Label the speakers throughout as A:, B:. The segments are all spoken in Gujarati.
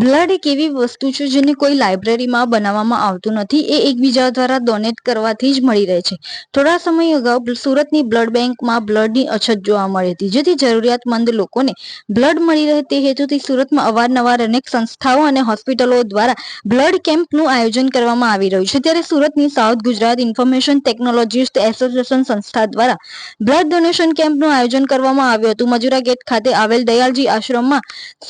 A: બ્લડ એક એવી વસ્તુ છે જેને કોઈ લાઇબ્રેરીમાં બનાવવામાં આવતું નથી. એ એકબીજા દ્વારા ડોનેટ કરવાથી જ મળી રહે છે. થોડા સમય અગાઉ સુરતની બ્લડ બેંકમાં બ્લડની અછત જોવા મળી હતી. જેથી જરૂરિયાતમંદ લોકોને બ્લડ મળી રહે તે હેતુથી સુરતમાં અવારનવાર અનેક સંસ્થાઓ અને હોસ્પિટલો દ્વારા બ્લડ કેમ્પનું આયોજન કરવામાં આવી રહ્યું છે. ત્યારે સુરતની south Gujarat information technologist association સંસ્થા દ્વારા બ્લડ ડોનેશન કેમ્પનું આયોજન કરવામાં આવ્યું હતું. મજુરા ગેટ ખાતે આવેલ દયાલજી આશ્રમમાં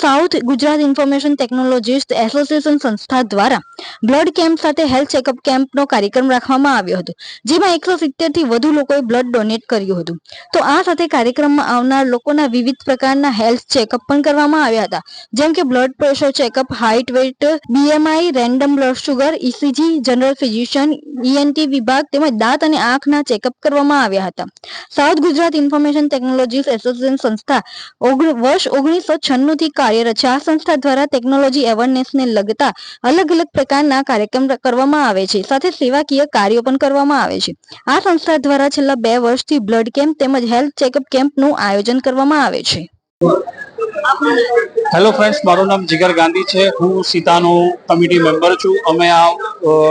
A: south Gujarat information technologist association સંસ્થા દ્વારા બ્લડ કેમ્પ સાથે હેલ્થ ચેકઅપ કેમ્પનો કાર્યક્રમ રાખવામાં આવ્યો હતો, જેમાં એકસો સિત્તેરથી વધુ લોકોએ બ્લડ ડોનેટ કર્યું હતું. તો આ સાથે કાર્યક્રમમાં આવનાર લોકોના વિવિધ પ્રકારના હેલ્થ ચેકઅપ પણ કરવામાં આવ્યા હતા, જેમ કે blood pressure checkup height weight BMI random blood sugar ECG general physician ENT વિભાગ તેમજ દાંત અને આંખના ચેકઅપ કરવામાં આવ્યા હતા. South Gujarat information technology association સંસ્થા વર્ષ ઓગણીસો છન્નુંથી કાર્યરત છે. આ સંસ્થા દ્વારા ટેકનોલોજી અવેરનેસને લગતા અલગ અલગ પ્રકારના કાર્યક્રમ કરવામાં આવે છે. સાથે સેવાકીય કાર્યો પણ કરવામાં આવે છે. આ સંસ્થા દ્વારા છેલ્લા બે વર્ષથી બ્લડ કેમ્પ તેમજ હેલ્થ ચેકઅપ કેમ્પનું આયોજન કરવામાં આવે છે.
B: હેલો ફ્રેન્ડ્સ મારું નામ જીગર ગાંધી છે. હું સીતાનો કમિટી મેમ્બર છું. અમે આ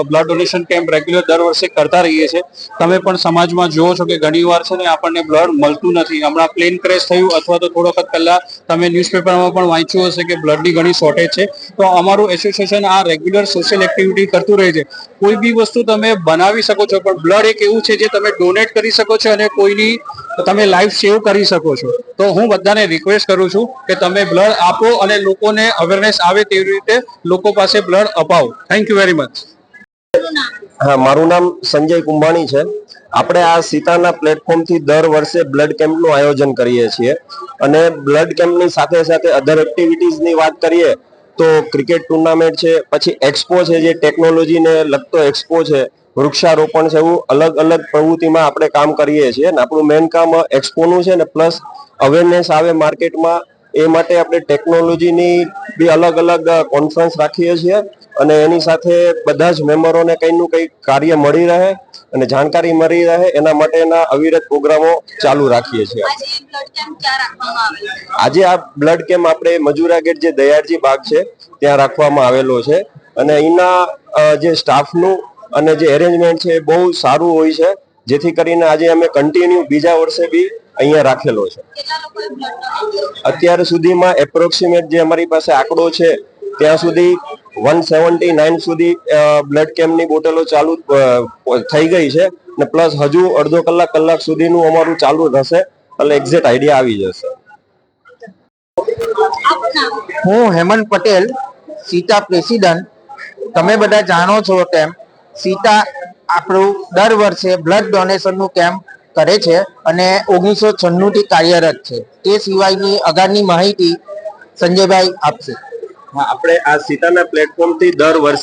B: બ્લડ ડોનેશન કેમ્પ રેગ્યુલર દર વર્ષે કરતા રહીએ છીએ. તમે પણ સમાજમાં જુઓ છો કે ઘણી વાર છે ને આપણને બ્લડ મળતું નથી. હમણાં પ્લેન ક્રેશ થયું અથવા તો થોડો વખત પહેલાં તમે ન્યૂઝપેપરમાં પણ વાંચ્યું હશે કે બ્લડની ઘણી શોર્ટેજ છે. તો અમારું એસોસિએશન આ રેગ્યુલર સોશિયલ એક્ટિવિટી કરતું રહે છે. કોઈ બી વસ્તુ તમે બનાવી શકો છો, પણ બ્લડ એક એવું છે જે તમે ડોનેટ કરી શકો છો અને કોઈની તમે લાઈફ સેવ કરી શકો છો. તો હું બધાને રિક્વેસ્ટ કરું છું કે તમે બ્લડ આપો અને લોકોને અવેરનેસ આવે તેવી રીતે લોકો પાસે બ્લડ અપાવો. થેન્ક યુ વેરી મચ
C: હા, મારું નામ સંજય કુંભાણી છે. આપણે આ સીતાના પ્લેટફોર્મથી દર વર્ષે બ્લડ કેમ્પનું આયોજન કરીએ છીએ. અને બ્લડ કેમ્પની સાથે સાથે અધર એક્ટિવિટીઝની વાત કરીએ, તો ક્રિકેટ ટુર્નામેન્ટ છે, પછી એક્સપો છે, જે ટેકનોલોજીને લગતો એક્સપો છે વૃક્ષારોપણ છે એવું અલગ અલગ પ્રવૃત્તિમાં આપણે કામ કરીએ છીએ અને આપણું મેઇન કામ એક્સપોનું છે ને પ્લસ અવેરનેસ આવે માર્કેટમાં એ માટે આપણે ટેકનોલોજીની બી અલગ અલગ કોન્ફરન્સ રાખીએ છીએ અને એની સાથે બધા જ મેમ્બરોને કંઈનું કંઈ કાર્ય મળી રહે અને જાણકારી મળી રહે એના માટેના અવિરત પ્રોગ્રામો ચાલુ રાખીએ છીએ. આજે આ બ્લડ કેમ્પ આપણે મજુરા ગેટ જે દયાળજી બાગ છે ત્યાં રાખવામાં આવેલો છે અને અહીંના જે સ્ટાફનું અને જે એરેન્જમેન્ટ છે એ બહુ સારું હોય છે જેથી કરીને આજે અમે કન્ટિન્યુ બીજા વર્ષે બી અહીંયા રાખેલો છે. અત્યાર સુધીમાં એપ્રોક્સિમેટ જે અમારી પાસે આંકડો છે ત્યાં સુધી વન સેવન્ટી નાઇન સુધી બ્લડ કેમ્પની બોટલો ચાલુ થઈ ગઈ છે ને પ્લસ હજુ અડધો કલાક કલાક સુધીનું અમારું ચાલુ થશે એટલે એક્ઝેક્ટ આઈડિયા આવી જશે.
D: હું હેમંત પટેલ સીતા પ્રેસિડન્ટ. તમે બધા જાણો છો તેમ સીતા આપણું દર વર્ષે બ્લડ ડોનેશનનું કેમ્પ કરે છે અને ઓગણીસો છન્નું થી કાર્યરત છે. તે સિવાયની અગારની માહિતી સંજયભાઈ આપશે.
C: હા, આપણે આ સીતાના પ્લેટફોર્મથી દર વર્ષે